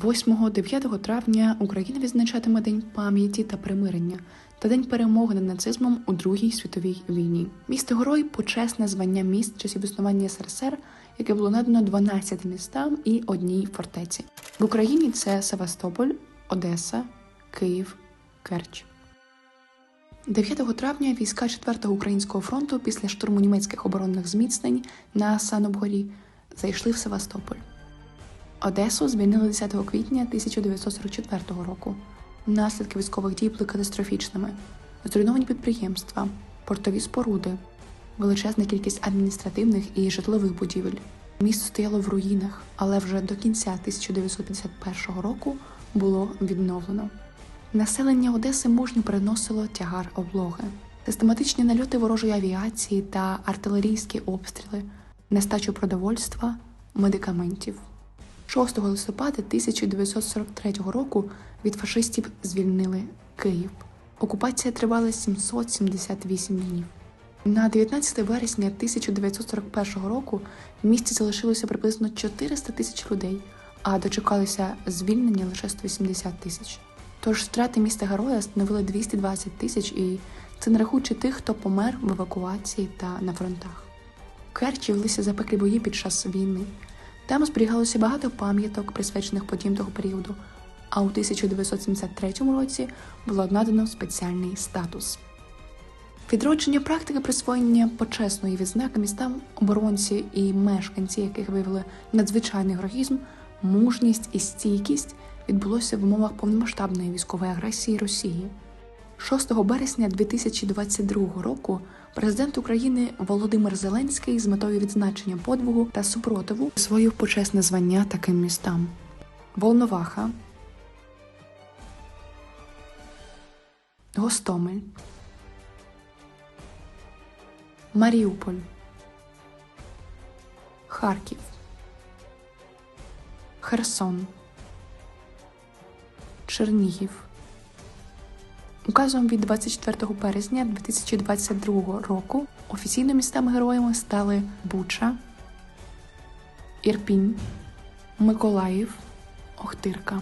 8-9 травня Україна відзначатиме День пам'яті та примирення та День перемоги над нацизмом у Другій світовій війні. Місто Герой почесне звання міст часів існування СРСР, яке було надано 12 містам і одній фортеці. В Україні це Севастополь, Одеса, Київ, Керч. 9 травня війська 4-го українського фронту після штурму німецьких оборонних зміцнень на Санобгорі зайшли в Севастополь. Одесу звільнили 10 квітня 1944 року. Наслідки військових дій були катастрофічними: зруйновані підприємства, портові споруди, величезна кількість адміністративних і житлових будівель. Місто стояло в руїнах, але вже до кінця 1951 року було відновлено. Населення Одеси мужньо переносило тягар облоги, систематичні нальоти ворожої авіації та артилерійські обстріли, нестачу продовольства, медикаментів. 6 листопада 1943 року від фашистів звільнили Київ. Окупація тривала 778 днів. На 19 вересня 1941 року в місті залишилося приблизно 400 тисяч людей, а дочекалися звільнення лише 180 тисяч. Тож втрати міста героя становили 220 тисяч, і це не рахуючи тих, хто помер в евакуації та на фронтах. Керчі велися запеклі бої під час війни. Там зберігалося багато пам'яток, присвячених подіям того періоду, а у 1973 році було надано спеціальний статус. Відродження практики присвоєння почесної відзнаки містам оборонці і мешканці, яких виявили надзвичайний героїзм, мужність і стійкість, відбулося в умовах повномасштабної військової агресії Росії. 6 березня 2022 року президент України Володимир Зеленський з метою відзначення подвигу та супротиву присвоїв почесне звання таким містам: Волноваха, Гостомель, Маріуполь, Харків, Херсон, Чернігів. Указом від 24 березня 2022 року офіційно містами-героями стали Буча, Ірпінь, Миколаїв, Охтирка.